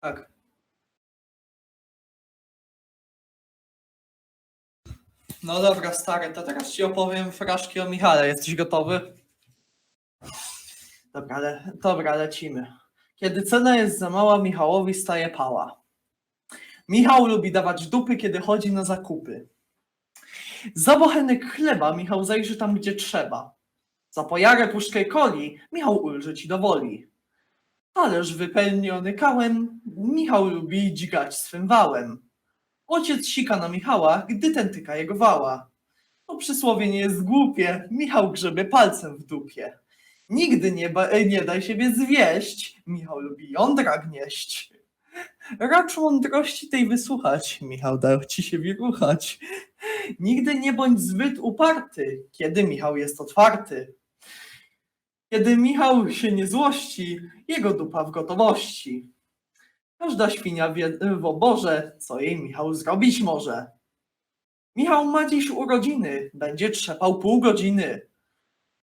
Tak. No dobra, stary, to teraz ci opowiem fraszki o Michale. Jesteś gotowy? Dobra, ale, dobra, lecimy. Kiedy cena jest za mała, Michałowi staje pała. Michał lubi dawać dupy, kiedy chodzi na zakupy. Za bochenek chleba Michał zajrzy tam, gdzie trzeba. Za pojarę puszkę coli Michał ulży ci do woli. Ależ wypełniony kałem, Michał lubi dźgać swym wałem. Ojciec sika na Michała, gdy ten tyka jego wała. To przysłowie nie jest głupie, Michał grzebie palcem w dupie. Nigdy nie, e, nie daj siebie zwieść, Michał lubi jądra gnieść. Racz mądrości tej wysłuchać, Michał dał ci siebie ruchać. Nigdy nie bądź zbyt uparty, kiedy Michał jest otwarty. Kiedy Michał się nie złości, jego dupa w gotowości. Każda świnia wie w oborze, co jej Michał zrobić może. Michał ma dziś urodziny, będzie trzepał pół godziny.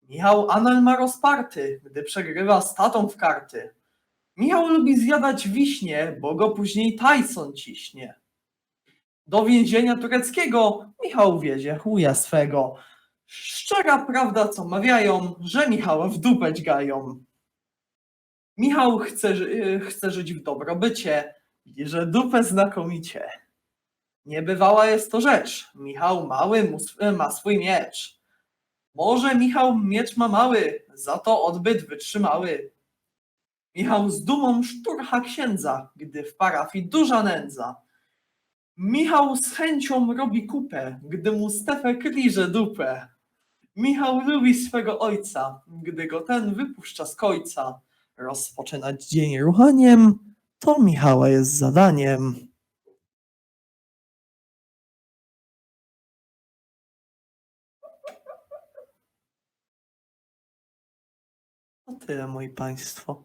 Michał anal ma rozparty, gdy przegrywa z tatą w karty. Michał lubi zjadać wiśnie, bo go później Tyson ciśnie. Do więzienia tureckiego Michał wiezie chuja swego. Szczera prawda, co mawiają, że Michała w dupę dźgają. Michał chce, ży- chce żyć w dobrobycie, bierze dupę znakomicie. Niebywała jest to rzecz. Michał mały sw- ma swój miecz. Może Michał miecz ma mały, za to odbyt wytrzymały. Michał z dumą szturcha księdza, gdy w parafii duża nędza. Michał z chęcią robi kupę, gdy mu Stefek liże dupę. Michał lubi swego ojca, gdy go ten wypuszcza z kojca. Rozpoczynać dzień ruchaniem, to Michała jest zadaniem. To tyle, moi państwo.